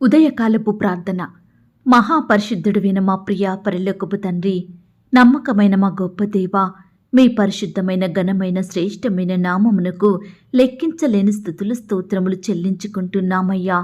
ఉదయకాలపు ప్రార్థన. మహాపరిశుద్ధుడువైన మా ప్రియ పరిలోకపు తండ్రి నమ్మకమైన మా గొప్ప దేవ మీ పరిశుద్ధమైన ఘనమైన శ్రేష్టమైన నామమునకు లెక్కించలేని స్థుతులు స్తోత్రములు చెల్లించుకుంటున్నామయ్యా.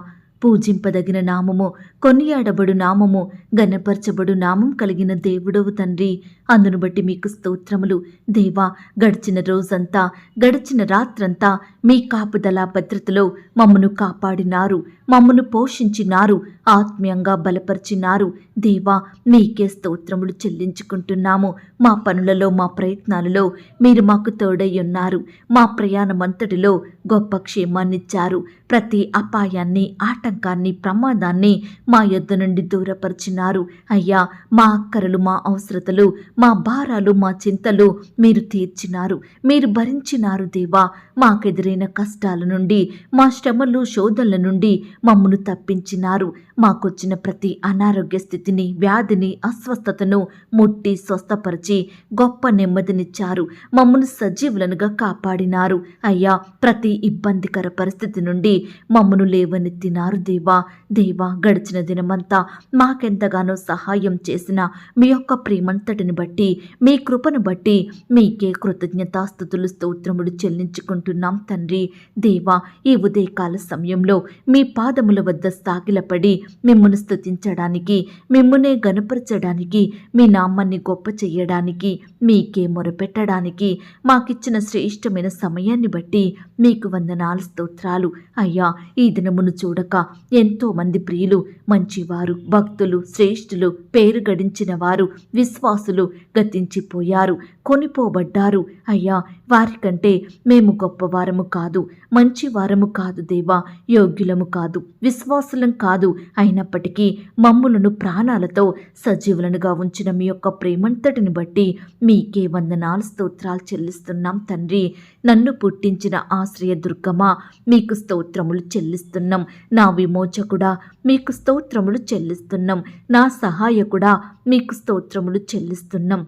పూజింపదగిన నామము కొనియాడబడు నామము గణపరచబడు నామం కలిగిన దేవుడవు తండ్రి. అందును బట్టి మీకు స్తోత్రములు. దేవా గడిచిన రోజంతా గడిచిన రాత్రంతా మీ కాపుదల భద్రతలో మమ్మను కాపాడినారు మమ్మను పోషించినారు ఆత్మీయంగా బలపరిచినారు. దేవా మీకే స్తోత్రములు చెల్లించుకుంటున్నాము. మా పనులలో మా ప్రయత్నాలలో మీరు మాకు తోడై ఉన్నారు. మా ప్రయాణమంతటిలో గొప్ప క్షేమాన్నిచ్చారు. ప్రతి అపాయాన్ని ఆటంకాన్ని ప్రమాదాన్ని మా యొద్ద నుండి దూరపరిచినారు. అయ్యా మా అక్కరలు మా అవసరతలు మా భారాలు మా చింతలు మీరు తీర్చినారు. మీరు భరించినారు దేవా. మాకెదురైన కష్టాల నుండి మా శ్రమలు శోధనల నుండి మమ్మను తప్పించినారు. మాకొచ్చిన ప్రతి అనారోగ్య స్థితిని వ్యాధిని అస్వస్థతను ముట్టి స్వస్థపరిచి గొప్ప నెమ్మదినిచ్చారు. మమ్మను సజీవులనుగా కాపాడినారు. అయ్యా ప్రతి ఇబ్బందికర పరిస్థితి నుండి మమ్మను లేవనెత్తినారు దేవా. దేవా గడిచిన దినమంతా మాకెంతగానో సహాయం చేసిన మీ యొక్క ప్రేమంతటిని బట్టి మీ కృపను బట్టి మీకే కృతజ్ఞతాస్థుతులు స్తోత్రములు చెల్లించుకుంటున్నాం తండ్రి. దేవా ఈ ఉదయకాల సమయంలో మీ పాదముల వద్ద సాగిలపడి మిమ్మల్ని స్తుతించడానికి మిమ్మునే గనపరచడానికి మీ నామాన్ని గొప్ప చేయడానికి మీకే మొరపెట్టడానికి మాకిచ్చిన శ్రేష్టమైన సమయాన్ని బట్టి మీకు వందనాలు స్తోత్రాలు. అయ్యా ఈ దినమును చూడక ఎంతో మంది ప్రియులు మంచివారు భక్తులు శ్రేష్ఠులు పేరు గడించిన వారు విశ్వాసులు గతించిపోయారు కొనిపోబడ్డారు. అయ్యా వారికంటే మేము గొప్పవారము కాదు మంచి వారము కాదు దేవా యోగ్యులము కాదు విశ్వాసులం కాదు. అయినప్పటికీ మమ్ములను ప్రాణాలతో సజీవులనుగా ఉంచిన మీ యొక్క ప్రేమంతటిని బట్టి మీకే వందనాలు స్తోత్రాలు చెల్లిస్తున్నాం తండ్రి. నన్ను పుట్టించిన ఆశ్రయ దుర్గమా మీకు స్తోత్రములు చెల్లిస్తున్నాం. నా విమోచకుడా మీకు స్తోత్రములు చెల్లిస్తున్నాం. నా సహాయకుడా మీకు స్తోత్రములు చెల్లిస్తున్నాం.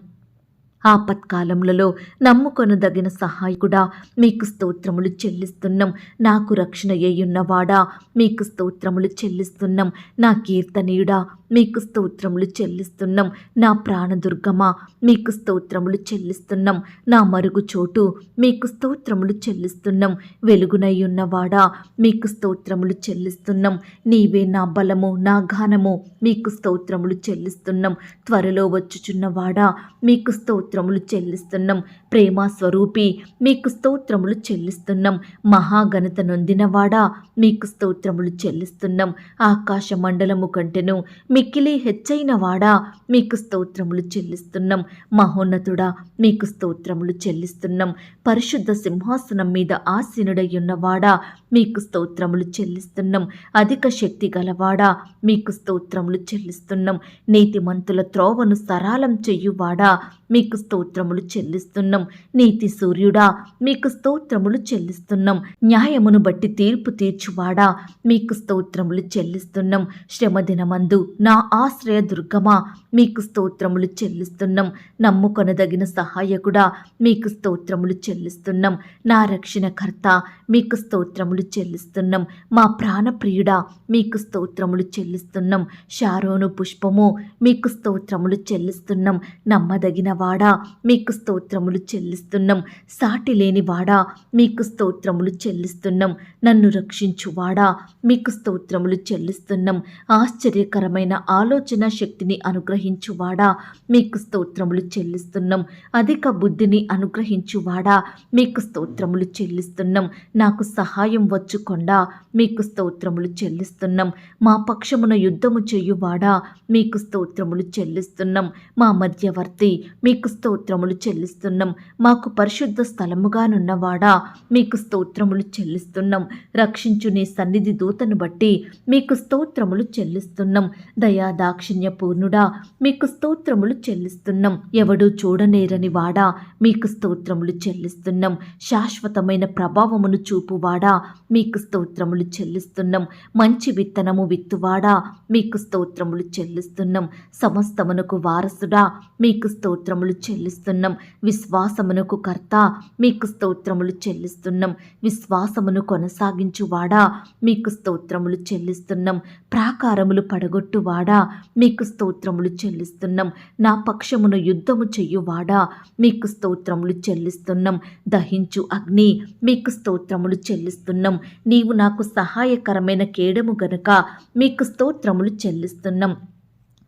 ఆపత్కాలములలో నమ్ముకొనదగిన సహాయకుడా మీకు స్తోత్రములు చెల్లిస్తున్నాం. నాకు రక్షణ అయ్యున్నవాడా మీకు స్తోత్రములు చెల్లిస్తున్నాం. నా కీర్తనీయుడా మీకు స్తోత్రములు చెల్లిస్తున్నాం. నా ప్రాణదుర్గమా మీకు స్తోత్రములు చెల్లిస్తున్నాం. నా మరుగు చోటు మీకు స్తోత్రములు చెల్లిస్తున్నాం. వెలుగునై ఉన్నవాడా మీకు స్తోత్రములు చెల్లిస్తున్నాం. నీవే నా బలము నా గానము మీకు స్తోత్రములు చెల్లిస్తున్నాం. త్వరలో వచ్చుచున్నవాడా మీకు స్తోత్రములు చెల్లిస్తున్నాం. ప్రేమ స్వరూపి మీకు స్తోత్రములు చెల్లిస్తున్నాం. మహాఘనత నొందినవాడా మీకు స్తోత్రములు చెల్లిస్తున్నాం. ఆకాశ మండలము కంటెను మిక్కిలి హెచ్చైన వాడా మీకు స్తోత్రములు చెల్లిస్తున్నాం. మహోన్నతుడా మీకు స్తోత్రములు చెల్లిస్తున్నాం. పరిశుద్ధ సింహాసనం మీద ఆసీనుడై ఉన్నవాడా మీకు స్తోత్రములు చెల్లిస్తున్నాం. అధిక శక్తి గలవాడా మీకు స్తోత్రములు చెల్లిస్తున్నాం. నీతిమంతుల త్రోవను సరాలం చెయ్యువాడా మీకు స్తోత్రములు చెల్లిస్తున్నాం. నీతి సూర్యుడా మీకు స్తోత్రములు చెల్లిస్తున్నాం. న్యాయమును బట్టి తీర్పు తీర్చువాడా మీకు స్తోత్రములు చెల్లిస్తున్నాం. శ్రమ దినమందు నా ఆశ్రయ దుర్గమా మీకు స్తోత్రములు చెల్లిస్తున్నాం. నమ్ముకొనదగిన సహాయకుడా మీకు స్తోత్రములు చెల్లిస్తున్నాం. నా రక్షణకర్త మీకు స్తోత్రములు చెల్లిస్తున్నాం. మా ప్రాణప్రియుడా మీకు స్తోత్రములు చెల్లిస్తున్నాం. షారోను పుష్పము మీకు స్తోత్రములు చెల్లిస్తున్నాం. నమ్మదగిన వాడా మీకు స్తోత్రములు చెల్లిస్తున్నాం. సాటి లేని వాడా మీకు స్తోత్రములు చెల్లిస్తున్నాం. నన్ను రక్షించువాడా మీకు స్తోత్రములు చెల్లిస్తున్నాం. ఆశ్చర్యకరమైన ఆలోచన శక్తిని అనుగ్రహించువాడా? మీకు స్తోత్రములు చెల్లిస్తున్నాం. అధిక బుద్ధిని అనుగ్రహించువాడా? మీకు స్తోత్రములు చెల్లిస్తున్నాం. నాకు సహాయం వచ్చుకొండా? మీకు స్తోత్రములు చెల్లిస్తున్నాం. మా పక్షమున యుద్ధము చేయువాడా? మీకు స్తోత్రములు చెల్లిస్తున్నాం. మా మధ్యవర్తి మీకు స్తోత్రములు చెల్లిస్తున్నాం. మాకు పరిశుద్ధ స్థలముగానున్నవాడా? మీకు స్తోత్రములు చెల్లిస్తున్నాం. రక్షించు నీ సన్నిధి దూతను బట్టి మీకు స్తోత్రములు చెల్లిస్తున్నాం. దయా దాక్షిణ్య పూర్ణుడా మీకు స్తోత్రములు చెల్లిస్తున్నాం. ఎవడు చూడనేరని వాడా మీకు స్తోత్రములు చెల్లిస్తున్నాం. శాశ్వతమైన ప్రభావమును చూపువాడా మీకు స్తోత్రములు చెల్లిస్తున్నాం. మంచి విత్తనము విత్తువాడా మీకు స్తోత్రములు చెల్లిస్తున్నాం. సమస్తమునకు వారసుడా మీకు స్తోత్రములు చెల్లిస్తున్నాం. విశ్వాసమునకు కర్త మీకు స్తోత్రములు చెల్లిస్తున్నాం. విశ్వాసమును కొనసాగించువాడా మీకు స్తోత్రములు చెల్లిస్తున్నాం. ప్రాకారములు పడగొట్టువాడా? మీకు స్తోత్రములు చెల్లిస్తున్నాం. నా పక్షమును యుద్ధము చెయ్యువాడా మీకు స్తోత్రములు చెల్లిస్తున్నాం. దహించు అగ్ని మీకు స్తోత్రములు చెల్లిస్తున్నాం. నీవు నాకు సహాయకరమైన కేడము గనుక మీకు స్తోత్రములు చెల్లిస్తున్నాం.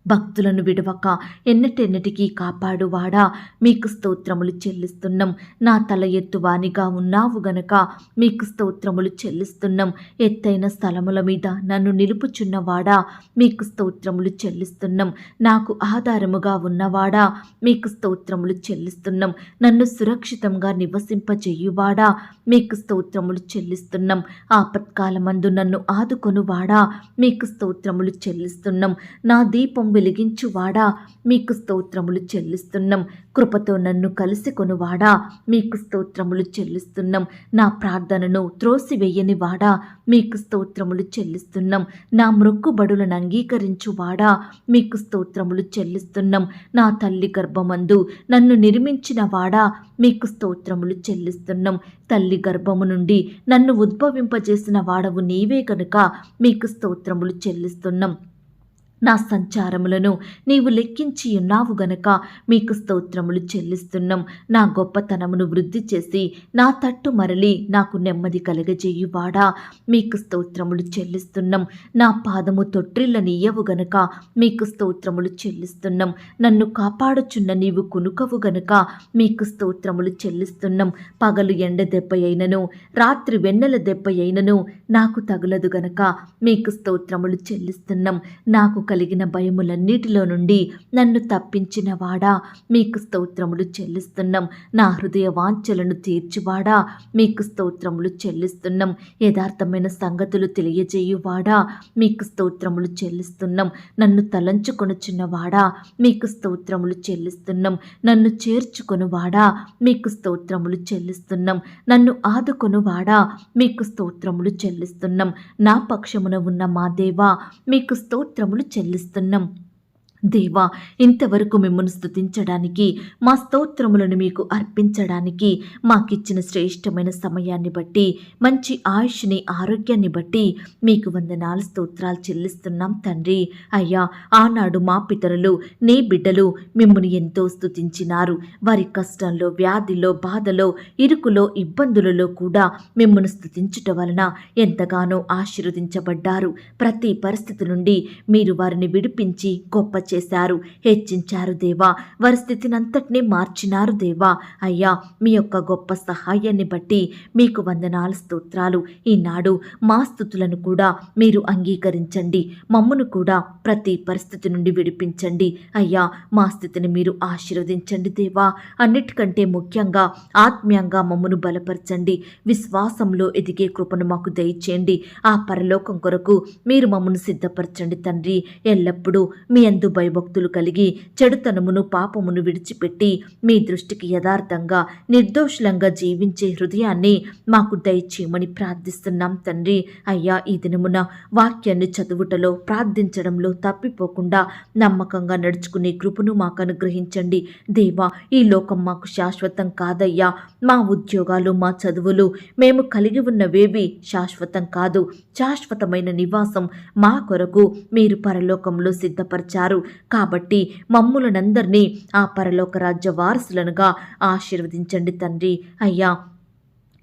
భక్తులను విడవక ఎన్నటెన్నటికీ కాపాడువాడా? మీకు స్తోత్రములు చెల్లిస్తున్నాం. నా తల ఎత్తువానిగా ఉన్నావు గనక మీకు స్తోత్రములు చెల్లిస్తున్నాం. ఎత్తైన స్థలముల మీద నన్ను నిలుపుచున్నవాడా? మీకు స్తోత్రములు చెల్లిస్తున్నాం. నాకు ఆధారముగా ఉన్నవాడా? మీకు స్తోత్రములు చెల్లిస్తున్నాం. నన్ను సురక్షితంగా నివసింపజేయువాడా? మీకు స్తోత్రములు చెల్లిస్తున్నాం. ఆపత్కాలమందు నన్ను ఆదుకొనువాడా? మీకు స్తోత్రములు చెల్లిస్తున్నాం. నా దీపం వెలిగించువాడా? మీకు స్తోత్రములు చెల్లిస్తున్నాం. కృపతో నన్ను కలిసి కొనువాడా? మీకు స్తోత్రములు చెల్లిస్తున్నాం. నా ప్రార్థనను త్రోసివేయని వాడా మీకు స్తోత్రములు చెల్లిస్తున్నాం. నా మ్రొక్కుబడులను అంగీకరించువాడా? మీకు స్తోత్రములు చెల్లిస్తున్నాం. నా తల్లి గర్భమందు నన్ను నిర్మించిన వాడా మీకు స్తోత్రములు చెల్లిస్తున్నాం. తల్లి గర్భము నుండి నన్ను ఉద్భవింపజేసిన వాడవు నీవే కనుక మీకు స్తోత్రములు చెల్లిస్తున్నాం. నా సంచారములను నీవు లెక్కించి ఉన్నావు గనక మీకు స్తోత్రములు చెల్లిస్తున్నాం. నా గొప్పతనమును వృద్ధి చేసి నా తట్టు మరలి నాకు నెమ్మది కలగజేయువాడా. మీకు స్తోత్రములు చెల్లిస్తున్నాం. నా పాదము తొట్టిల్లనియ్యవు గనక మీకు స్తోత్రములు చెల్లిస్తున్నాం. నన్ను కాపాడుచున్న నీవు కునుకవు గనక మీకు స్తోత్రములు చెల్లిస్తున్నాం. పగలు ఎండ దెబ్బ అయినను రాత్రి వెన్నెల దెబ్బ అయినను నాకు తగులదు గనక మీకు స్తోత్రములు చెల్లిస్తున్నాం. నాకు కలిగిన భయములన్నిటిలో నుండి నన్ను తప్పించిన వాడా? మీకు స్తోత్రములు చెల్లిస్తున్నాం. నా హృదయ వాంఛలను తీర్చువాడా? మీకు స్తోత్రములు చెల్లిస్తున్నాం. యథార్థమైన సంగతులు తెలియజేయువాడా? మీకు స్తోత్రములు చెల్లిస్తున్నాం. నన్ను తలంచుకొనుచున్నవాడా మీకు స్తోత్రములు చెల్లిస్తున్నాం. నన్ను చేర్చుకొనువాడా? మీకు స్తోత్రములు చెల్లిస్తున్నాం. నన్ను ఆదుకొనువాడా? మీకు స్తోత్రములు చెల్లిస్తున్నాం. నా పక్షమున ఉన్న మా దేవా మీకు స్తోత్రములు చెల్లిస్తున్నాం. దేవా ఇంతవరకు మిమ్మల్ని స్థుతించడానికి మా స్తోత్రములను మీకు అర్పించడానికి మాకిచ్చిన శ్రేష్టమైన సమయాన్ని బట్టి మంచి ఆయుష్ని ఆరోగ్యాన్ని బట్టి మీకు వందనాలు స్తోత్రాలు చెల్లిస్తున్నాం తండ్రి. అయ్యా ఆనాడు మా పితరులు నీ బిడ్డలు మిమ్మల్ని ఎంతో స్తుతించినారు. వారి కష్టంలో వ్యాధిలో బాధలో ఇరుకులో ఇబ్బందులలో కూడా మిమ్మల్ని స్థుతించుట వలన ఎంతగానో ఆశీర్వదించబడ్డారు. ప్రతి పరిస్థితి నుండి మీరు వారిని విడిపించి గొప్ప చేశారు. హెచ్చించారు దేవా. వారి స్థితినంతటినీ మార్చినారు దేవా. అయ్యా మీ యొక్క గొప్ప సహాయాన్ని బట్టి మీకు వందనాలు స్తోత్రాలు. ఈనాడు మా స్థుతులను కూడా మీరు అంగీకరించండి. మమ్మను కూడా ప్రతి పరిస్థితి నుండి విడిపించండి. అయ్యా మా స్థితిని మీరు ఆశీర్వదించండి దేవా. అన్నిటికంటే ముఖ్యంగా ఆత్మీయంగా మమ్మను బలపరచండి. విశ్వాసంలో ఎదిగే కృపను మాకు దయచేయండి. ఆ పరలోకం కొరకు మీరు మమ్మను సిద్ధపరచండి తండ్రి. ఎల్లప్పుడూ మీ అందు భయభక్తులు కలిగి చెడుతనమును పాపమును విడిచిపెట్టి మీ దృష్టికి యథార్థంగా నిర్దోషులంగా జీవించే హృదయాన్ని మాకు దయచేయమని ప్రార్థిస్తున్నాం తండ్రి. అయ్యా ఈ దినమున వాక్యాన్ని చదువుటలో ప్రార్థించడంలో తప్పిపోకుండా నమ్మకంగా నడుచుకునే కృపను మాకు అనుగ్రహించండి. దేవా ఈ లోకం మాకు శాశ్వతం కాదయ్యా. మా ఉద్యోగాలు మా చదువులు మేము కలిగి ఉన్నవేవి శాశ్వతం కాదు. శాశ్వతమైన నివాసం మా కొరకు మీరు పరలోకంలో సిద్ధపరిచారు. కాబట్టి మమ్ములనందరినీ ఆ పరలోక రాజ్య వారసులనుగా ఆశీర్వదించండి తండ్రి. అయ్యా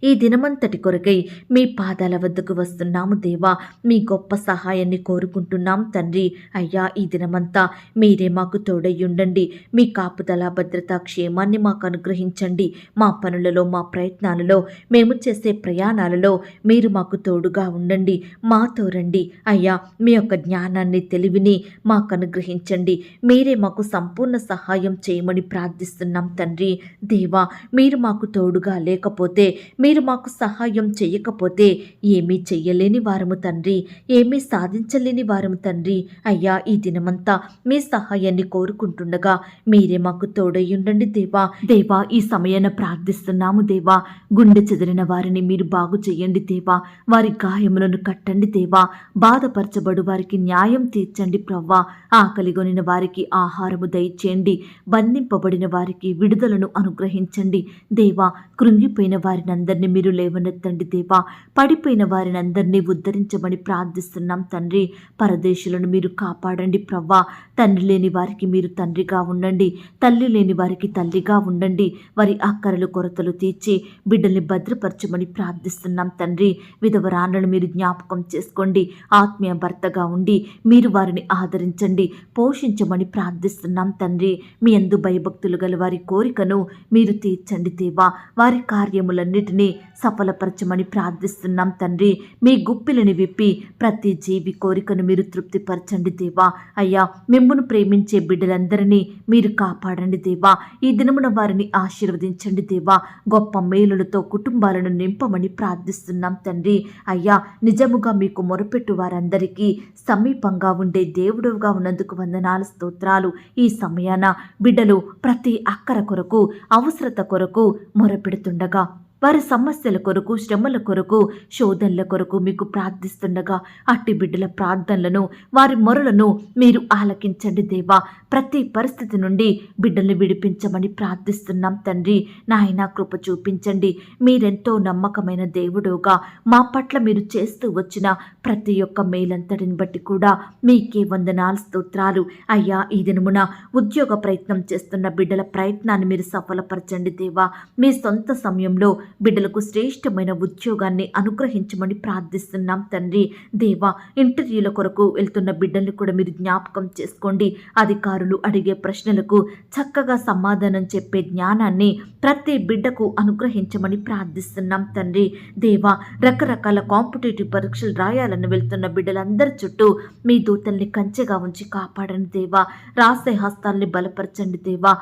ఈ దినమంతటి కొరకై మీ పాదాల వద్దకు వస్తున్నాము దేవా. మీ గొప్ప సహాయాన్ని కోరుకుంటున్నాం తండ్రి. అయ్యా ఈ దినమంతా మీరే మాకు తోడయ్యుండండి మీ కాపుదల భద్రత క్షేమాన్ని మాకు అనుగ్రహించండి. మా పనులలో మా ప్రయత్నాలలో మేము చేసే ప్రయాణాలలో మీరు మాకు తోడుగా ఉండండి మాతో రండి. అయ్యా మీ యొక్క జ్ఞానాన్ని తెలివిని మాకు అనుగ్రహించండి. మీరే మాకు సంపూర్ణ సహాయం చేయమని ప్రార్థిస్తున్నాం తండ్రి. దేవా మీరు మాకు తోడుగా లేకపోతే మీరు మీరు మాకు సహాయం చేయకపోతే ఏమీ చెయ్యలేని వారము తండ్రి. ఏమీ సాధించలేని వారము తండ్రి. అయ్యా ఈ దినమంతా మీ సహాయాన్ని కోరుకుంటుండగా మీరే మాకు తోడయ్యుండండి దేవా. దేవా ఈ సమయాన ప్రార్థిస్తున్నాము దేవా. గుండె చెదిరిన వారిని మీరు బాగు చేయండి దేవా. వారి గాయములను కట్టండి దేవా. బాధపరచబడు వారికి న్యాయం తీర్చండి ప్రవ్వా. ఆకలిగొనిన వారికి ఆహారము దయచేయండి. బంధింపబడిన వారికి విడుదలను అనుగ్రహించండి దేవా. కృంగిపోయిన వారిని అందరినీ మీరు లేవనెత్తండి దేవా. పడిపోయిన వారిని అందరినీ ఉద్ధరించమని ప్రార్థిస్తున్నాం తండ్రి. పరదేశులను మీరు కాపాడండి ప్రవ్వా. తండ్రి లేని వారికి మీరు తండ్రిగా ఉండండి. తల్లి లేని వారికి తల్లిగా ఉండండి. వారి అక్కరలు కొరతలు తీర్చి బిడ్డల్ని భద్రపరచమని ప్రార్థిస్తున్నాం తండ్రి. విధవరాన్లను మీరు జ్ఞాపకం చేసుకోండి. ఆత్మీయ భర్తగా ఉండి మీరు వారిని ఆదరించండి. పోషించమని ప్రార్థిస్తున్నాం తండ్రి. మీ అందు భయభక్తులు గల వారి కోరికను మీరు తీర్చండి దేవా. వారి కార్యములన్నిటినీ సఫలపరచమని ప్రార్థిస్తున్నాం తండ్రి. మీ గుప్పిలని విప్పి ప్రతి జీవి కోరికను మీరు తృప్తిపరచండి దేవా. అయ్యా మిమ్మును ప్రేమించే బిడ్డలందరినీ మీరు కాపాడండి దేవా. ఈ దినమున వారిని ఆశీర్వదించండి దేవా. గొప్ప మేలులతో కుటుంబాలను నింపమని ప్రార్థిస్తున్నాం తండ్రి. అయ్యా నిజముగా మీకు మొరపెట్టు వారందరికీ సమీపంగా ఉండే దేవుడుగా ఉన్నందుకు వందనాలు స్తోత్రాలు. ఈ సమయాన బిడ్డలు ప్రతి అక్కర కొరకు అవసరత కొరకు మొరపెడుతుండగా వారి సమస్యల కొరకు శ్రమల కొరకు శోధనల కొరకు మీకు ప్రార్థిస్తుండగా అట్టి బిడ్డల ప్రార్థనలను వారి మొరలను మీరు ఆలకించండి దేవా. ప్రతి పరిస్థితి నుండి బిడ్డల్ని విడిపించమని ప్రార్థిస్తున్నాం తండ్రి. నాయన కృప చూపించండి. మీరెంతో నమ్మకమైన దేవుడుగా. మా పట్ల మీరు చేస్తూ వచ్చిన ప్రతి ఒక్క మేలంతటిని బట్టి కూడా మీకే వందనాలు స్తోత్రాలు. అయ్యా ఈ దినమున ఉద్యోగ ప్రయత్నం చేస్తున్న బిడ్డల ప్రయత్నాన్ని మీరు సఫలపరచండి దేవా. మీ సొంత సమయంలో బిడ్డలకు శ్రేష్టమైన ఉద్యోగాన్ని అనుగ్రహించమని ప్రార్థిస్తున్నాం తండ్రి. దేవా ఇంటర్వ్యూల కొరకు వెళ్తున్న బిడ్డల్ని కూడా మీరు జ్ఞాపకం చేసుకోండి. అధికారులు అడిగే ప్రశ్నలకు చక్కగా సమాధానం చెప్పే జ్ఞానాన్ని ప్రతి బిడ్డకు అనుగ్రహించమని ప్రార్థిస్తున్నాం తండ్రి. దేవా రకరకాల కాంపిటేటివ్ పరీక్షలు రాయాలని వెళ్తున్న బిడ్డలందరి చుట్టూ మీ దూతల్ని కంచెగా ఉంచి కాపాడండి దేవా. రాసే హస్తాల్ని బలపరచండి దేవా.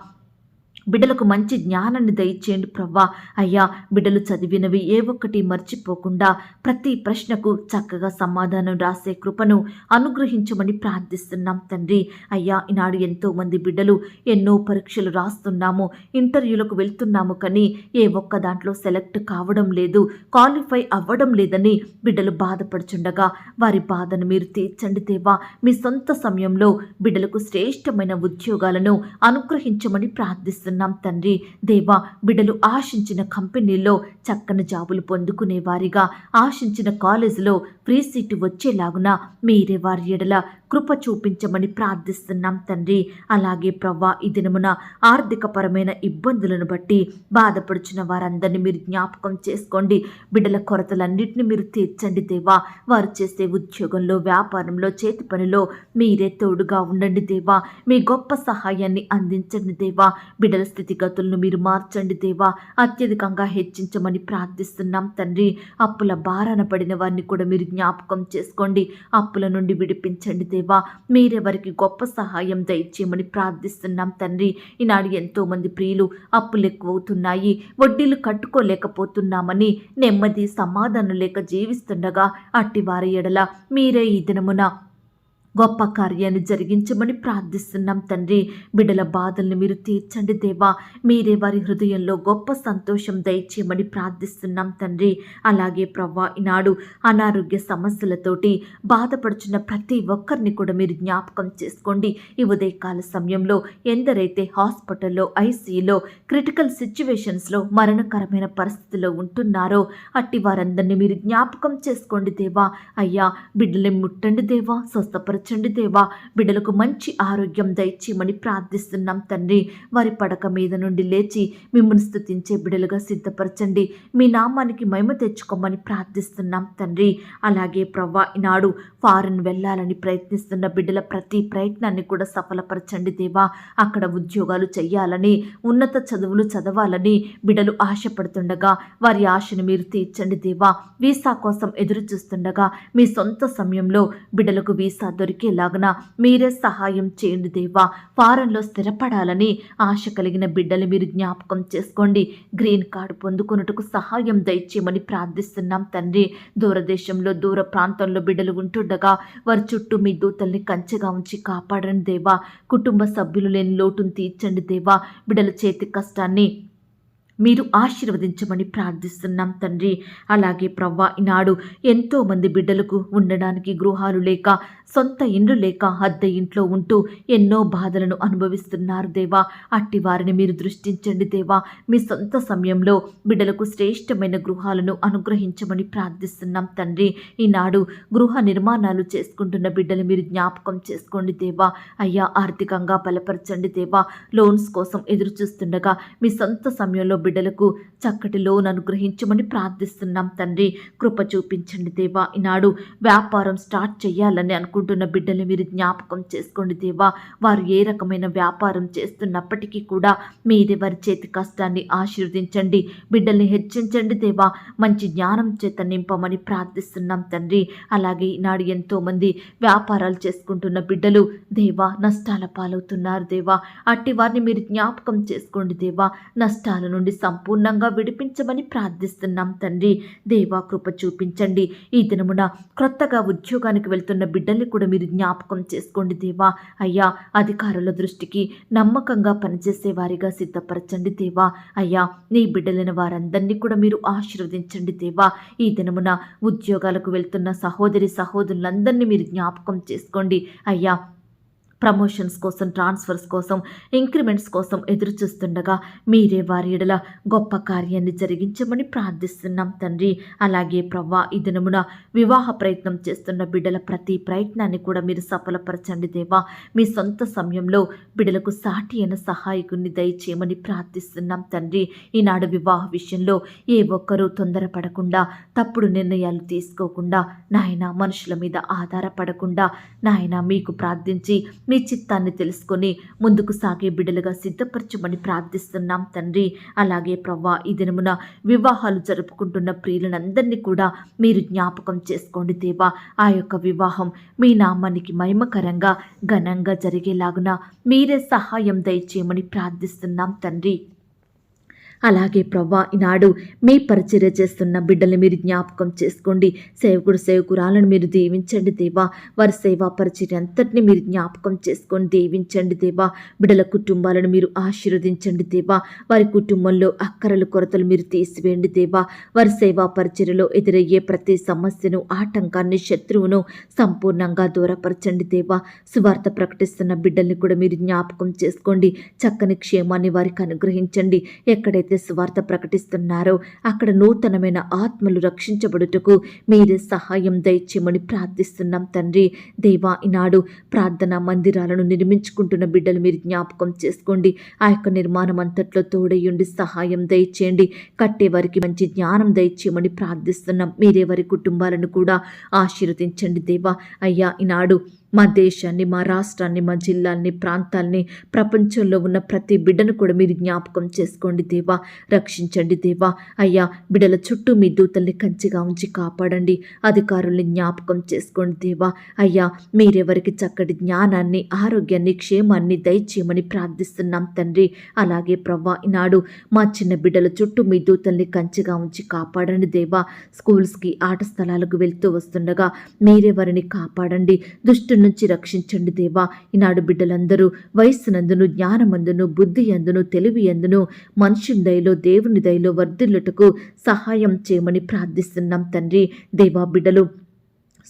బిడ్డలకు మంచి జ్ఞానాన్ని దయచేయండి ప్రవ్వా. అయ్యా బిడ్డలు చదివినవి ఏ ఒక్కటి మర్చిపోకుండా ప్రతి ప్రశ్నకు చక్కగా సమాధానం రాసే కృపను అనుగ్రహించమని ప్రార్థిస్తున్నాం తండ్రి. అయ్యా ఈనాడు ఎంతో మంది బిడ్డలు ఎన్నో పరీక్షలు రాస్తున్నాము ఇంటర్వ్యూలకు వెళ్తున్నాము కానీ ఏ ఒక్క దాంట్లో సెలెక్ట్ కావడం లేదు క్వాలిఫై అవ్వడం లేదని బిడ్డలు బాధపడుచుండగా వారి బాధను మీరు తీర్చండి దేవా. మీ సొంత సమయంలో బిడ్డలకు శ్రేష్టమైన ఉద్యోగాలను అనుగ్రహించమని ప్రార్థిస్తున్నాం. తండ్రి. దేవా బిడ్డలు ఆశించిన కంపెనీల్లో చక్కని జాబులు పొందుకునే వారిగా ఆశించిన కాలేజీలో ఫ్రీ సీటు వచ్చేలాగున మీరే వారి ఎడల కృప చూపించమని ప్రార్థిస్తున్నాం తండ్రి. అలాగే ప్రవ్వా ఈ దినమున ఆర్థికపరమైన ఇబ్బందులను బట్టి బాధపడుచున్న వారందరినీ మీరు జ్ఞాపకం చేసుకోండి. బిడ్డల కొరతలన్నింటినీ మీరు తీర్చండి దేవా. వారు చేసే ఉద్యోగంలో వ్యాపారంలో చేతి పనిలో మీరే తోడుగా ఉండండి దేవా. మీ గొప్ప సహాయాన్ని అందించండి దేవా. బిడ్డల స్థితిగతులను మీరు మార్చండి దేవా. అత్యధికంగా హెచ్చించమని ప్రార్థిస్తున్నాం తండ్రి. అప్పుల బారాన పడిన వారిని కూడా మీరు జ్ఞాపకం చేసుకోండి. అప్పుల నుండి విడిపించండి దేవా. మీరెవరికి గొప్ప సహాయం దయచేయమని ప్రార్థిస్తున్నాం తండ్రి. ఈనాడు ఎంతో మంది ప్రియులు అప్పులు ఎక్కువవుతున్నాయి వడ్డీలు కట్టుకోలేకపోతున్నామని నెమ్మది సమాధానం లేక జీవిస్తుండగా అట్టి వారి ఎడల మీరే ఈ దినమున గొప్ప కార్యాన్ని జరిగించమని ప్రార్థిస్తున్నాం తండ్రి. బిడ్డల బాధల్ని మీరు తీర్చండి దేవా. మీరే వారి హృదయంలో గొప్ప సంతోషం దయచేయమని ప్రార్థిస్తున్నాం తండ్రి. అలాగే ప్రవ్వా ఈనాడు అనారోగ్య సమస్యలతోటి బాధపడుచున్న ప్రతి ఒక్కరిని కూడా మీరు జ్ఞాపకం చేసుకోండి. ఈ ఉదయకాల సమయంలో ఎందరైతే హాస్పిటల్లో ఐసీయూలో క్రిటికల్ సిచ్యువేషన్స్లో మరణకరమైన పరిస్థితిలో ఉంటున్నారో అట్టి వారందరినీ మీరు జ్ఞాపకం చేసుకోండి దేవా. అయ్యా బిడ్డల్ని ముట్టండి దేవా. స్వస్థపరచండి దేవా బిడ్డలకు మంచి ఆరోగ్యం దయచేయమని ప్రార్థిస్తున్నాం తండ్రి. వారి పడక మీద నుండి లేచి మిమ్మల్ని స్థుతించే బిడలుగా సిద్ధపరచండి. మీ నామానికి మహిమ తెచ్చుకోమని ప్రార్థిస్తున్నాం తండ్రి. అలాగే ప్రవ్వా ఈనాడు ఫారెన్ వెళ్ళాలని ప్రయత్నిస్తున్న బిడ్డల ప్రతి ప్రయత్నాన్ని కూడా సఫలపరచండి దేవా. అక్కడ ఉద్యోగాలు చేయాలని ఉన్నత చదువులు చదవాలని బిడ్డలు ఆశపడుతుండగా వారి ఆశను మీరు తీర్చండి దేవా. వీసా కోసం ఎదురు చూస్తుండగా మీ సొంత సమయంలో బిడ్డలకు వీసా దొరికి దొరికేలాగున మీరే సహాయం చేయండి దేవా. ఫారెన్లో స్థిరపడాలని ఆశ కలిగిన బిడ్డలు మీరు జ్ఞాపకం చేసుకోండి. గ్రీన్ కార్డు పొందుకొనుటకు సహాయం దయచేయమని ప్రార్థిస్తున్నాం తండ్రి. దూరదేశంలో దూర ప్రాంతంలో బిడ్డలు ఉంటుండగా వారి చుట్టూ మీ దూతల్ని కంచెగా ఉంచి కాపాడండి దేవా. కుటుంబ సభ్యులు లేని లోటును తీర్చండి దేవా. బిడ్డల చేతి కష్టాన్ని మీరు ఆశీర్వదించమని ప్రార్థిస్తున్నాం తండ్రి. అలాగే ప్రవ్వ ఈనాడు ఎంతో మంది బిడ్డలకు ఉండడానికి గృహాలు లేక సొంత ఇండ్లు లేక అద్దె ఇంట్లో ఉంటూ ఎన్నో బాధలను అనుభవిస్తున్నారు దేవా. అట్టి వారిని మీరు దృష్టించండి దేవా. మీ సొంత సమయంలో బిడ్డలకు శ్రేష్టమైన గృహాలను అనుగ్రహించమని ప్రార్థిస్తున్నాం తండ్రి. ఈనాడు గృహ నిర్మాణాలు చేసుకుంటున్న బిడ్డలు మీరు జ్ఞాపకం చేసుకోండి దేవా. అయ్యా ఆర్థికంగా బలపరచండి దేవా. లోన్స్ కోసం ఎదురు చూస్తుండగా మీ సొంత సమయంలో బిడ్డలకు చక్కటి లోన్ అనుగ్రహించమని ప్రార్థిస్తున్నాం తండ్రి. కృప చూపించండి దేవా. ఈనాడు వ్యాపారం స్టార్ట్ చేయాలని అనుకుంటున్న బిడ్డలు మీరు జ్ఞాపకం చేసుకోండి దేవా. వారు ఏ రకమైన వ్యాపారం చేస్తున్నప్పటికీ కూడా మీరే వారి చేతి కష్టాన్ని ఆశీర్వదించండి. బిడ్డల్ని హెచ్చించండి దేవా. మంచి జ్ఞానం చేత నింపమని ప్రార్థిస్తున్నాం తండ్రి. అలాగే ఈనాడు ఎంతోమంది వ్యాపారాలు చేసుకుంటున్న బిడ్డలు దేవా నష్టాల పాలవుతున్నారు దేవా. అట్టి వారిని మీరు జ్ఞాపకం చేసుకోండి దేవా. నష్టాల నుండి సంపూర్ణంగా విడిపించమని ప్రార్థిస్తున్నాం తండ్రి. దేవా కృప చూపించండి. ఈ దినమున క్రొత్తగా ఉద్యోగానికి వెళ్తున్న బిడ్డల్ని కూడా మీరు జ్ఞాపకం చేసుకోండి దేవా. అయ్యా అధికారుల దృష్టికి నమ్మకంగా పనిచేసే వారిగా సిద్ధపరచండి దేవా. అయ్యా నీ బిడ్డలైన వారందరినీ కూడా మీరు ఆశీర్వదించండి దేవా. ఈ దినమున ఉద్యోగాలకు వెళ్తున్న సహోదరి సహోదరులందరినీ మీరు జ్ఞాపకం చేసుకోండి. అయ్యా ప్రమోషన్స్ కోసం ట్రాన్స్ఫర్స్ కోసం ఇంక్రిమెంట్స్ కోసం ఎదురు చూస్తుండగా మీరే వారి ఎడల గొప్ప కార్యాన్ని జరిగించమని ప్రార్థిస్తున్నాం తండ్రి. అలాగే ప్రవ్వా ఈ దినమున వివాహ ప్రయత్నం చేస్తున్న బిడ్డల ప్రతి ప్రయత్నాన్ని కూడా మీరు సఫలపరచండి దేవా. మీ సొంత సమయంలో బిడ్డలకు సాటి అయిన సహాయకుని దయచేయమని ప్రార్థిస్తున్నాం తండ్రి. ఈనాడు వివాహ విషయంలో ఏ ఒక్కరూ తొందరపడకుండా తప్పుడు నిర్ణయాలు తీసుకోకుండా నాయన మనుషుల మీద ఆధారపడకుండా నాయన మీకు ప్రార్థించి మీ చిత్తాన్ని తెలుసుకొని ముందుకు సాగే బిడ్డలుగా సిద్ధపరచమని ప్రార్థిస్తున్నాం తండ్రి. అలాగే ప్రవ్వా ఈ దినమున వివాహాలు జరుపుకుంటున్న ప్రియులనందరినీ కూడా మీరు జ్ఞాపకం చేసుకోండి దేవా. ఆ యొక్క వివాహం మీ నామానికి మహిమకరంగా ఘనంగా జరిగేలాగున మీరే సహాయం దయచేయమని ప్రార్థిస్తున్నాం తండ్రి. అలాగే ప్రవ్వా ఈనాడు మీ పరిచర్య చేస్తున్న బిడ్డల్ని మీరు జ్ఞాపకం చేసుకోండి. సేవకుడు సేవకురాలను మీరు దీవించండి దేవా. వారి సేవా పరిచర్య అంతటిని మీరు జ్ఞాపకం చేసుకొని దీవించండి దేవా. బిడ్డల కుటుంబాలను మీరు ఆశీర్వదించండి దేవా. వారి కుటుంబంలో అక్కరలు కొరతలు మీరు తీసివేయండి దేవా. వారి సేవా పరిచర్యలో ఎదురయ్యే ప్రతి సమస్యను ఆటంకాన్ని శత్రువును సంపూర్ణంగా దూరపరచండి దేవా. సువార్త ప్రకటిస్తున్న బిడ్డల్ని కూడా మీరు జ్ఞాపకం చేసుకోండి. చక్కని క్షేమాన్ని వారికి అనుగ్రహించండి. ఎక్కడైతే సువార్త ప్రకటిస్తున్నారో అక్కడ నూతనమైన ఆత్మలు రక్షించబడుటకు మీరే సహాయం దయచేయమని ప్రార్థిస్తున్నాం తండ్రి. దేవా ఈనాడు ప్రార్థనా మందిరాలను నిర్మించుకుంటున్న బిడ్డలు మీరు జ్ఞాపకం చేసుకోండి. ఆ యొక్క నిర్మాణం అంతట్లో తోడయ్యుండి సహాయం దయచేయండి. కట్టేవారికి మంచి జ్ఞానం దయచేయమని ప్రార్థిస్తున్నాం. మీరే వారి కుటుంబాలను కూడా ఆశీర్వదించండి దేవా. అయ్యా ఈనాడు మా దేశాన్ని మా రాష్ట్రాన్ని మా జిల్లాల్ని ప్రాంతాల్ని ప్రపంచంలో ఉన్న ప్రతి బిడ్డను కూడా మీరు జ్ఞాపకం చేసుకోండి దేవా. రక్షించండి దేవా. అయ్యా బిడ్డల చుట్టూ మీ దూతల్ని కంచిగా ఉంచి కాపాడండి. అధికారుల్ని జ్ఞాపకం చేసుకోండి దేవా. అయ్యా మీరెవరికి చక్కటి జ్ఞానాన్ని ఆరోగ్యాన్ని క్షేమాన్ని దయచేయమని ప్రార్థిస్తున్నాం తండ్రి. అలాగే ప్రవ్వా ఈనాడు మా చిన్న బిడ్డల చుట్టూ మీ దూతల్ని కంచిగా ఉంచి కాపాడండి దేవా. స్కూల్స్కి ఆట స్థలాలకు వెళ్తూ వస్తుండగా మీరెవరిని కాపాడండి. దుష్టు నుంచి రక్షించండి దేవా. ఈనాడు బిడ్డలందరూ వయస్సునందును జ్ఞానమందును బుద్ధి అందును తెలివి అందును మనుషుని దయలో దేవుని దయలో వర్ధిల్లుటకు సహాయం చేయమని ప్రార్థిస్తున్నాం తండ్రి. దేవా బిడ్డలు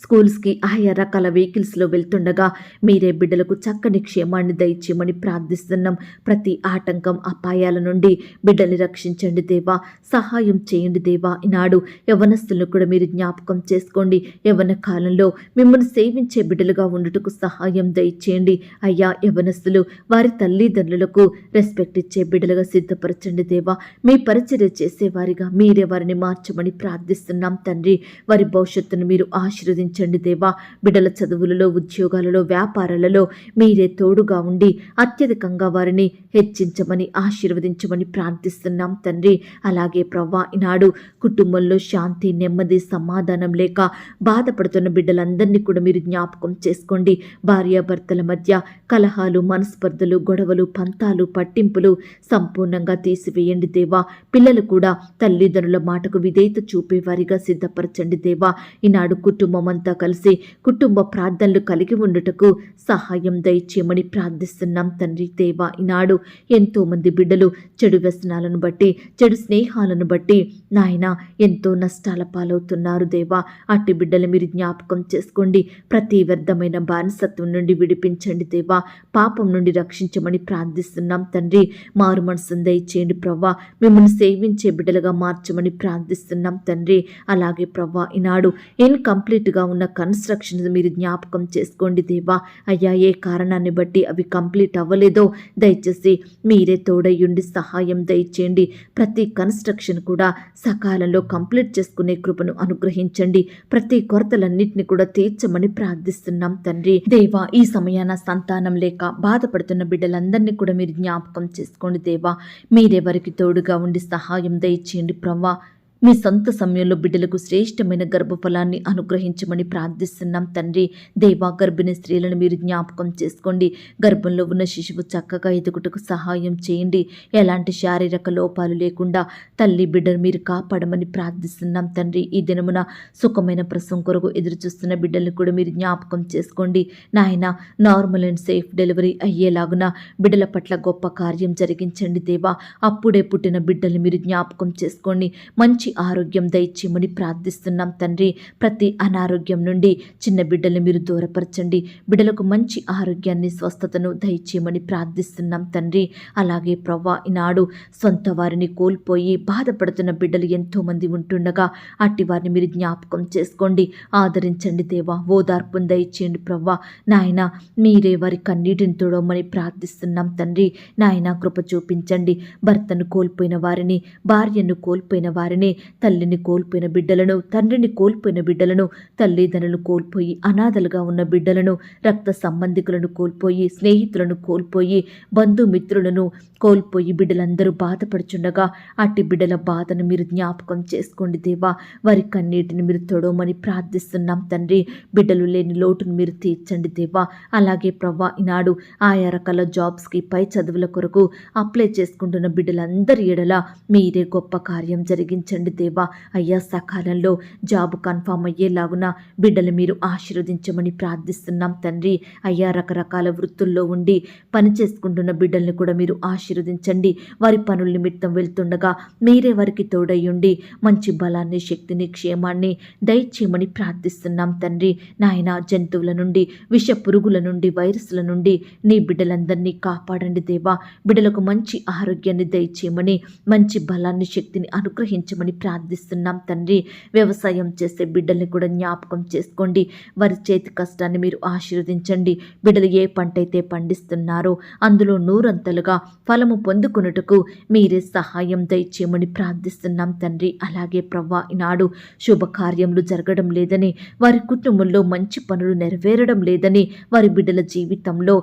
స్కూల్స్కి ఆయా రకాల వెహికల్స్లో వెళ్తుండగా మీరే బిడ్డలకు చక్కని క్షేమాన్ని దయచేయమని ప్రార్థిస్తున్నాం. ప్రతి ఆటంకం అపాయాల నుండి బిడ్డల్ని రక్షించండి దేవా సహాయం చేయండి దేవా. ఈనాడు యవనస్తులను కూడా మీరు జ్ఞాపకం చేసుకోండి. యవన కాలంలో మిమ్మల్ని సేవించే బిడ్డలుగా ఉండుటకు సహాయం దయచేయండి. అయ్యా యవనస్తులు వారి తల్లిదండ్రులకు రెస్పెక్ట్ ఇచ్చే బిడ్డలుగా సిద్ధపరచండి దేవా. మీ పరిచర్య చేసేవారిగా మీరే వారిని మార్చమని ప్రార్థిస్తున్నాం తండ్రి. వారి భవిష్యత్తును మీరు ఆశీర్వదించండి. ఆశీర్వదించండి దేవా. బిడ్డల చదువులలో ఉద్యోగాలలో వ్యాపారాలలో మీరే తోడుగా ఉండి అత్యధికంగా వారిని హెచ్చించమని ఆశీర్వదించమని ప్రార్థిస్తున్నాం తండ్రి. అలాగే ప్రవ్వా ఈనాడు కుటుంబంలో శాంతి నెమ్మది సమాధానం లేక బాధపడుతున్న బిడ్డలందరినీ కూడా మీరు జ్ఞాపకం చేసుకోండి. భార్యాభర్తల మధ్య కలహాలు మనస్పర్ధలు గొడవలు పంతాలు పట్టింపులు సంపూర్ణంగా తీసివేయండి దేవా. పిల్లలు కూడా తల్లిదండ్రుల మాటకు విధేయత చూపేవారిగా సిద్ధపరచండి దేవా. ఈనాడు కుటుంబం అంతా కలిసి కుటుంబ ప్రార్థనలు కలిగి ఉండుటకు సహాయం దయచేయమని ప్రార్థిస్తున్నాం తండ్రి దేవా. ఈనాడు ఎంతో మంది బిడ్డలు చెడు వ్యసనాలను బట్టి చెడు స్నేహాలను బట్టి నాయన ఎంతో నష్టాల పాలవుతున్నారు దేవా. అట్టి బిడ్డలు మీరు జ్ఞాపకం చేసుకోండి. ప్రతి వ్యర్థమైన బానిసత్వం నుండి విడిపించండి దేవా. పాపం నుండి రక్షించమని ప్రార్థిస్తున్నాం తండ్రి. మారు మనసును దయచేయండి ప్రవ్వా. మిమ్మల్ని సేవించే బిడ్డలుగా మార్చమని ప్రార్థిస్తున్నాం తండ్రి. అలాగే ప్రవ్వా ఈనాడు ఇన్కంప్లీట్గా ఉన్న కన్స్ట్రక్షన్ మీరు జ్ఞాపకం చేసుకోండి దేవా. అయ్యా ఏ కారణాన్ని బట్టి అవి కంప్లీట్ అవ్వలేదో దయచేసి మీరే తోడయ్యుండి సహాయం దయచేయండి. ప్రతి కన్స్ట్రక్షన్ కూడా సకాలంలో కంప్లీట్ చేసుకునే కృపను అనుగ్రహించండి. ప్రతి కొరతలన్నింటినీ కూడా తీర్చమని ప్రార్థిస్తున్నాం తండ్రి. దేవా ఈ సమయాన సంతానం లేక బాధపడుతున్న బిడ్డలందరినీ కూడా మీరు జ్ఞాపకం చేసుకోండి దేవా. మీరెవరికి తోడుగా ఉండి సహాయం దయచేయండి ప్రవ్వా. మీ సొంత సమయంలో బిడ్డలకు శ్రేష్టమైన గర్భఫలాన్ని అనుగ్రహించమని ప్రార్థిస్తున్నాం తండ్రి. దేవా గర్భిణీ స్త్రీలను మీరు జ్ఞాపకం చేసుకోండి. గర్భంలో ఉన్న శిశువు చక్కగా ఎదుగుటకు సహాయం చేయండి. ఎలాంటి శారీరక లోపాలు లేకుండా తల్లి బిడ్డను మీరు కాపాడమని ప్రార్థిస్తున్నాం తండ్రి. ఈ దినమున సుఖమైన ప్రసవం కొరకు ఎదురుచూస్తున్న బిడ్డలను కూడా మీరు జ్ఞాపకం చేసుకోండి. నాయన నార్మల్ అండ్ సేఫ్ డెలివరీ అయ్యేలాగున బిడ్డల పట్ల గొప్ప కార్యం జరిగించండి దేవా. అప్పుడే పుట్టిన బిడ్డలు మీరు జ్ఞాపకం చేసుకోండి. మంచి ఆరోగ్యం దయచేయమని ప్రార్థిస్తున్నాం తండ్రి. ప్రతి అనారోగ్యం నుండి చిన్న బిడ్డలు మీరు దూరపరచండి. బిడ్డలకు మంచి ఆరోగ్యాన్ని స్వస్థతను దయచేయమని ప్రార్థిస్తున్నాం తండ్రి. అలాగే ప్రవ్వా ఈనాడు సొంత వారిని కోల్పోయి బాధపడుతున్న బిడ్డలు ఎంతోమంది ఉంటుండగా అట్టి వారిని మీరు జ్ఞాపకం చేసుకోండి. ఆదరించండి దేవా. ఓదార్పును దయచేయండి ప్రవ్వా. నాయన మీరే వారి కన్నీటిని తోడమని ప్రార్థిస్తున్నాం తండ్రి. నాయన కృప చూపించండి. భర్తను కోల్పోయిన వారిని భార్యను కోల్పోయిన వారిని తల్లిని కోల్పోయిన బిడ్డలను తండ్రిని కోల్పోయిన బిడ్డలను తల్లిదండ్రులను కోల్పోయి అనాథలుగా ఉన్న బిడ్డలను రక్త సంబంధికులను కోల్పోయి స్నేహితులను కోల్పోయి బంధుమిత్రులను కోల్పోయి బిడ్డలందరూ బాధపడుచుండగా అట్టి బిడ్డల బాధను మీరు జ్ఞాపకం చేసుకోండి దేవా. వారి కన్నీటిని మీరు తొడవమని ప్రార్థిస్తున్నాం తండ్రి. బిడ్డలు లేని లోటును మీరు తీర్చండి దేవా. అలాగే ప్రవ్వా ఈనాడు ఆయా రకాల జాబ్స్కి పై చదువుల కొరకు అప్లై చేసుకుంటున్న బిడ్డలందరి ఎడల మీరే గొప్ప కార్యం జరిగించండి దేవా. అయ్యా సకాలంలో జాబ్ కన్ఫామ్ అయ్యేలాగున బిడ్డలు మీరు ఆశీర్వదించమని ప్రార్థిస్తున్నాం తండ్రి. అయ్యా రకరకాల వృత్తుల్లో ఉండి పని చేసుకుంటున్న బిడ్డల్ని కూడా మీరు ఆశీర్వదించండి. వారి పనుల నిమిత్తం వెళ్తుండగా మీరే వారికి తోడయ్యుండి మంచి బలాన్ని శక్తిని క్షేమాన్ని దయచేయమని ప్రార్థిస్తున్నాం తండ్రి. నాయన జంతువుల నుండి విష పురుగుల నుండి వైరస్ల నుండి నీ బిడ్డలందరినీ కాపాడండి దేవా. బిడ్డలకు మంచి ఆరోగ్యాన్ని దయచేయమని మంచి బలాన్ని శక్తిని అనుగ్రహించమని ప్రార్థిస్తున్నాం తండ్రి. వ్యవసాయం చేసే బిడ్డల్ని కూడా జ్ఞాపకం చేసుకోండి. వారి చేతి కష్టాన్ని మీరు ఆశీర్వదించండి. బిడ్డలు ఏ పంట అయితే పండిస్తున్నారో అందులో నూరంతలుగా ఫలము పొందుకున్నట్టుకు మీరే సహాయం దయచేయమని ప్రార్థిస్తున్నాం తండ్రి. అలాగే ప్రవ్వా ఈనాడు శుభకార్యములు జరగడం లేదని వారి కుటుంబంలో మంచి పనులు నెరవేరడం లేదని వారి బిడ్డల జీవితంలో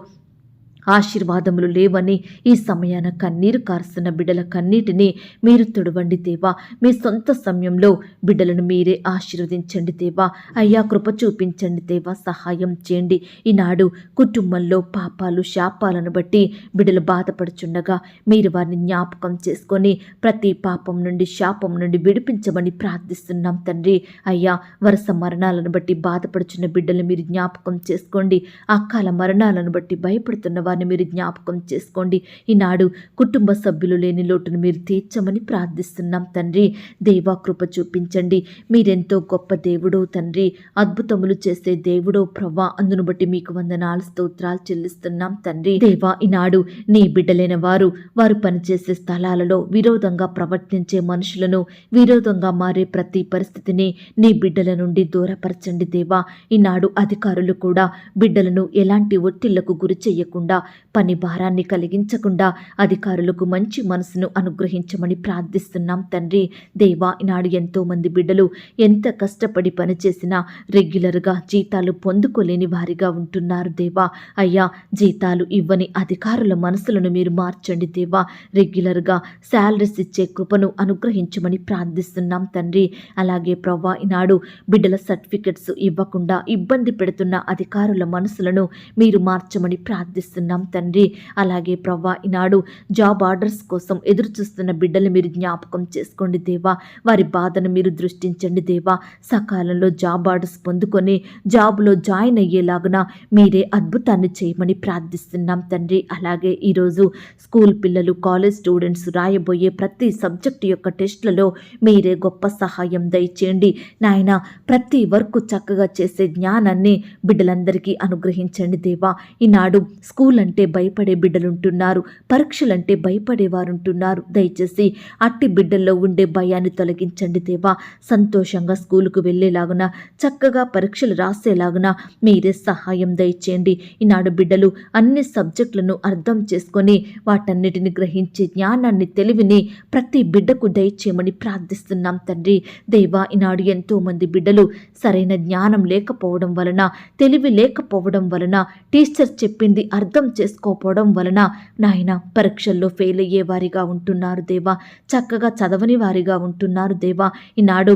ఆశీర్వాదములు లేవని ఈ సమయాన కన్నీరు కారుస్తున్న బిడ్డల కన్నీటిని మీరు తుడవండి దేవా. మీ సొంత సమయంలో బిడ్డలను మీరే ఆశీర్వదించండి దేవా. అయ్యా కృప చూపించండి దేవా. సహాయం చేయండి. ఈనాడు కుటుంబంలో పాపాలు శాపాలను బట్టి బిడ్డలు బాధపడుచుండగా మీరు వారిని జ్ఞాపకం చేసుకొని ప్రతి పాపం నుండి శాపం నుండి విడిపించమని ప్రార్థిస్తున్నాం తండ్రి. అయ్యా వరుస మరణాలను బట్టి బాధపడుచున్న బిడ్డలు మీరు జ్ఞాపకం చేసుకోండి. అకాల మరణాలను బట్టి భయపడుతున్న వారిని మీరు జ్ఞాపకం చేసుకోండి. ఈనాడు కుటుంబ సభ్యులు లేని లోటును మీరు తీర్చమని ప్రార్థిస్తున్నాం తండ్రి. దేవా కృప చూపించండి. మీరెంతో గొప్ప దేవుడో తండ్రి. అద్భుతములు చేసే దేవుడో ప్రవ్వా. అందును బట్టి మీకు వందనాలు స్తోత్రాలు చెల్లిస్తున్నాం తండ్రి. దేవా ఈనాడు నీ బిడ్డలైన వారు వారు పనిచేసే స్థలాలలో విరోధంగా ప్రవర్తించే మనుషులను విరోధంగా మారే ప్రతి పరిస్థితిని నీ బిడ్డల నుండి దూరపరచండి దేవా. ఈనాడు అధికారులు కూడా బిడ్డలను ఎలాంటి ఒత్తిళ్ళకు గురి చేయకుండా పని భారాన్ని కలిగించకుండా అధికారులకు మంచి మనసును అనుగ్రహించమని ప్రార్థిస్తున్నాం తండ్రి. దేవా ఈనాడు ఎంతోమంది బిడ్డలు ఎంత కష్టపడి పనిచేసినా రెగ్యులర్గా జీతాలు పొందుకోలేని వారిగా ఉంటున్నారు దేవా. అయ్యా జీతాలు ఇవ్వని అధికారుల మనసులను మీరు మార్చండి దేవా. రెగ్యులర్గా శాలరీస్ ఇచ్చే కృపను అనుగ్రహించమని ప్రార్థిస్తున్నాం తండ్రి. అలాగే ప్రవ్వా ఈనాడు బిడ్డల సర్టిఫికెట్స్ ఇవ్వకుండా ఇబ్బంది పెడుతున్న అధికారుల మనసులను మీరు మార్చమని ప్రార్థిస్తున్నాం తండ్రి. అలాగే ప్రవ్వా ఈనాడు జాబ్ ఆర్డర్స్ కోసం ఎదురు చూస్తున్న బిడ్డలు మీరు జ్ఞాపకం చేసుకోండి దేవా. వారి బాధను మీరు దృష్టించండి దేవా. సకాలంలో జాబ్ ఆర్డర్స్ పొందుకొని జాబ్లో జాయిన్ అయ్యేలాగున మీరే అద్భుతాన్ని చేయమని ప్రార్థిస్తున్నాం తండ్రి. అలాగే ఈరోజు స్కూల్ పిల్లలు కాలేజ్ స్టూడెంట్స్ రాయబోయే ప్రతి సబ్జెక్టు యొక్క టెస్ట్లలో మీరే గొప్ప సహాయం దయచేయండి. నాయన ప్రతి వర్క్ చక్కగా చేసే జ్ఞానాన్ని బిడ్డలందరికీ అనుగ్రహించండి దేవా. ఈనాడు స్కూల్ అంటే భయపడే బిడ్డలుంటున్నారు. పరీక్షలంటే భయపడేవారు ఉంటున్నారు దయచేసి అట్టి బిడ్డల్లో ఉండే భయాన్ని తొలగించండి దేవా. సంతోషంగా స్కూలుకు వెళ్ళేలాగున చక్కగా పరీక్షలు రాసేలాగున మీరే సహాయం దయచేయండి. ఈనాడు బిడ్డలు అన్ని సబ్జెక్టులను అర్థం చేసుకొని వాటన్నిటిని గ్రహించే జ్ఞానాన్ని తెలివిని ప్రతి బిడ్డకు దయచేయమని ప్రార్థిస్తున్నాం తండ్రి. దేవా ఈనాడు ఎంతో మంది బిడ్డలు సరైన జ్ఞానం లేకపోవడం వలన తెలివి లేకపోవడం వలన టీచర్ చెప్పింది అర్థం చేసుకోకపోవడం వలన నాయన పరీక్షల్లో ఫెయిల్ అయ్యే వారిగా ఉంటున్నారు దేవా. చక్కగా చదవని వారిగా ఉంటున్నారు దేవా. ఈనాడు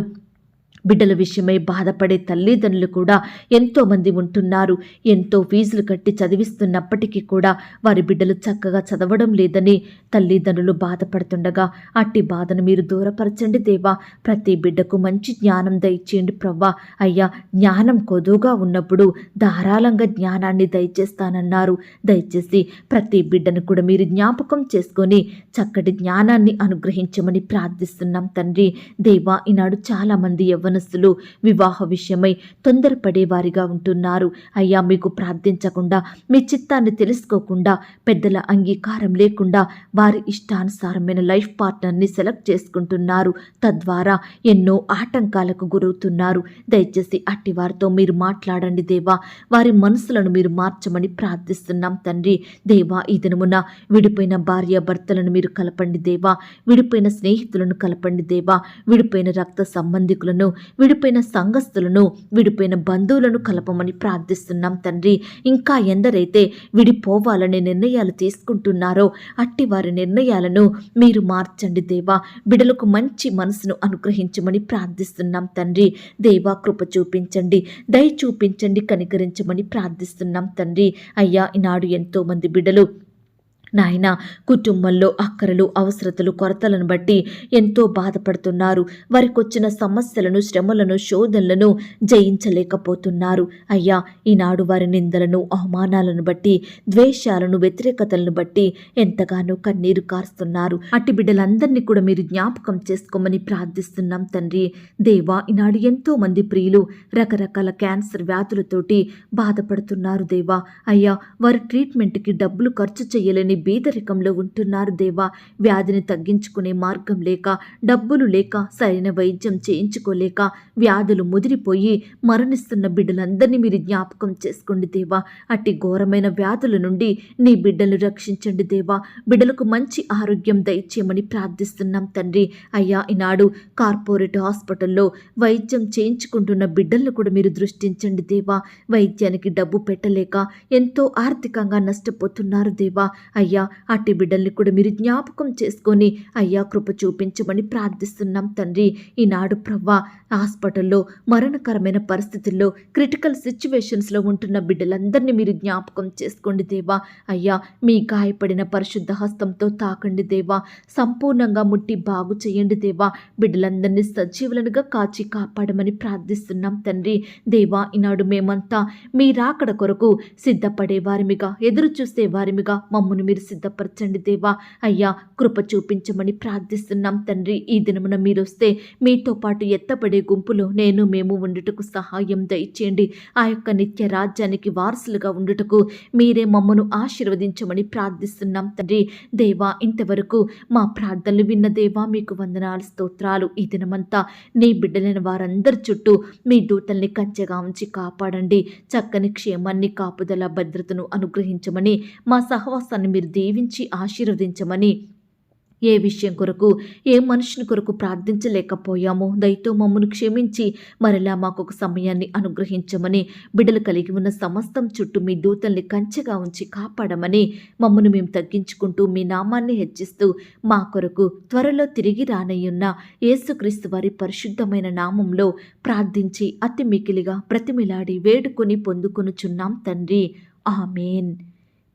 బిడ్డల విషయమై బాధపడే తల్లిదండ్రులు కూడా ఎంతోమంది ఉంటున్నారు. ఎంతో ఫీజులు కట్టి చదివిస్తున్నప్పటికీ కూడా వారి బిడ్డలు చక్కగా చదవడం లేదని తల్లిదండ్రులు బాధపడుతుండగా అట్టి బాధను మీరు దూరపరచండి దేవా. ప్రతి బిడ్డకు మంచి జ్ఞానం దయచేయండి ప్రవ్వా. అయ్యా జ్ఞానం కొదువుగా ఉన్నప్పుడు ధారాళంగా జ్ఞానాన్ని దయచేస్తానన్నారు. దయచేసి ప్రతి బిడ్డను కూడా మీరు జ్ఞాపకం చేసుకొని చక్కటి జ్ఞానాన్ని అనుగ్రహించమని ప్రార్థిస్తున్నాం తండ్రి. దేవా ఈనాడు చాలామంది మనస్సులు వివాహ విషయమై తొందరపడే వారిగా ఉంటున్నారు. అయ్యా మీకు ప్రార్థించకుండా మీ చిత్తాన్ని తెలుసుకోకుండా పెద్దల అంగీకారం లేకుండా వారి ఇష్టానుసారమైన లైఫ్ పార్ట్నర్ని సెలెక్ట్ చేసుకుంటున్నారు. తద్వారా ఎన్నో ఆటంకాలకు గురవుతున్నారు. దయచేసి అట్టి వారితో మీరు మాట్లాడండి దేవా. వారి మనసులను మీరు మార్చమని ప్రార్థిస్తున్నాం తండ్రి. దేవా ఈ దినమున విడిపోయిన భార్య భర్తలను మీరు కలపండి దేవా. విడిపోయిన స్నేహితులను కలపండి దేవా. విడిపోయిన రక్త సంబంధికులను విడిపోయిన సంఘస్థులను విడిపోయిన బంధువులను కలపమని ప్రార్థిస్తున్నాం తండ్రి. ఇంకా ఎందరైతే విడిపోవాలనే నిర్ణయాలు తీసుకుంటున్నారో అట్టి వారి నిర్ణయాలను మీరు మార్చండి దేవా. బిడలకు మంచి మనసును అనుగ్రహించమని ప్రార్థిస్తున్నాం తండ్రి. దేవా కృప చూపించండి. దయ చూపించండి కనికరించమని ప్రార్థిస్తున్నాం తండ్రి. అయ్యా ఈనాడు ఎంతో మంది బిడలు నాయన కుటుంబంలో అక్కరలు అవసరతలు కొరతలను బట్టి ఎంతో బాధపడుతున్నారు. వారికొచ్చిన సమస్యలను శ్రమలను శోధనలను జయించలేకపోతున్నారు. అయ్యా ఈనాడు వారి నిందలను అవమానాలను బట్టి ద్వేషాలను వ్యతిరేకతలను బట్టి ఎంతగానో కన్నీరు కారుస్తున్నారు. అట్టి బిడ్డలందరినీ కూడా మీరు జ్ఞాపకం చేసుకోమని ప్రార్థిస్తున్నాం తండ్రి. దేవా ఈనాడు ఎంతో మంది ప్రియులు రకరకాల క్యాన్సర్ వ్యాధులతోటి బాధపడుతున్నారు దేవా. అయ్యా వారి ట్రీట్మెంట్కి డబ్బులు ఖర్చు చేయలేని బీదరికంలో ఉంటున్నారు దేవా. వ్యాధిని తగ్గించుకునే మార్గం లేక డబ్బులు లేక సరైన వైద్యం చేయించుకోలేక వ్యాధులు ముదిరిపోయి మరణిస్తున్న బిడ్డలందరినీ మీరు జ్ఞాపకం చేసుకోండి దేవా. అట్టి ఘోరమైన వ్యాధుల నుండి నీ బిడ్డలు రక్షించండి దేవా. బిడ్డలకు మంచి ఆరోగ్యం దయచేయమని ప్రార్థిస్తున్నాం తండ్రి. అయ్యా ఈనాడు కార్పొరేట్ హాస్పిటల్లో వైద్యం చేయించుకుంటున్న బిడ్డలను కూడా మీరు దృష్టించండి దేవా. వైద్యానికి డబ్బు పెట్టలేక ఎంతో ఆర్థికంగా నష్టపోతున్నారు దేవా. అయ్యా అయ్యా అట్టి బిడ్డల్ని కూడా మీరు జ్ఞాపకం చేసుకొని అయ్యా కృప చూపించమని ప్రార్థిస్తున్నాం తండ్రి. ఈనాడు ప్రవ్వా హాస్పిటల్లో మరణకరమైన పరిస్థితుల్లో క్రిటికల్ సిచ్యువేషన్స్లో ఉంటున్న బిడ్డలందరినీ మీరు జ్ఞాపకం చేసుకోండి దేవా. అయ్యా మీ గాయపడిన పరిశుద్ధ హస్తంతో తాకండి దేవా. సంపూర్ణంగా ముట్టి బాగు చేయండి దేవా. బిడ్డలందరినీ సజీవులనుగా కాచి కాపాడమని ప్రార్థిస్తున్నాం తండ్రి. దేవా ఈనాడు మేమంతా మీ రాకడ కొరకు సిద్ధపడే వారిమిగా ఎదురు చూసే వారిమిగా మమ్మను మీరు వీడు సిద్ధపరచండి దేవా. అయ్యా కృప చూపించమని ప్రార్థిస్తున్నాం తండ్రి. ఈ దినమున మీరు వస్తే మీతో పాటు ఎత్తబడే గుంపులో నేను మేము ఉండుటకు సహాయం దయచేయండి. ఆ యొక్క నిత్య రాజ్యానికి వారసులుగా ఉండుటకు మీరే మమ్మను ఆశీర్వదించమని ప్రార్థిస్తున్నాం తండ్రి. దేవా ఇంతవరకు మా ప్రార్థనలు విన్న దేవా మీకు వందనాలు స్తోత్రాలు. ఈ దినమంతా నీ బిడ్డలైన వారందరి చుట్టూ మీ దూతల్ని కంచెగా ఉంచి కాపాడండి. చక్కని క్షేమాన్ని కాపుదల భద్రతను అనుగ్రహించమని మా సహవాసాన్ని మీరు దీవించి ఆశీర్వదించమని ఏ విషయం కొరకు ఏ మనుషుని కొరకు ప్రార్థించలేకపోయామో దయతో మమ్మను క్షమించి మరలా మాకు ఒక సమయాన్ని అనుగ్రహించమని బిడ్డలు కలిగి ఉన్న సమస్తం చుట్టూ మీ దూతల్ని కంచెగా ఉంచి కాపాడమని మమ్మను మేము తగ్గించుకుంటూ మీ నామాన్ని హెచ్చిస్తూ మా కొరకు త్వరలో తిరిగి రానయ్యున్న యేసుక్రీస్తు వారి పరిశుద్ధమైన నామంలో ప్రార్థించి అతి మికిలిగా ప్రతిమిలాడి వేడుకొని పొందుకొనుచున్నాం తండ్రి. ఆమెన్.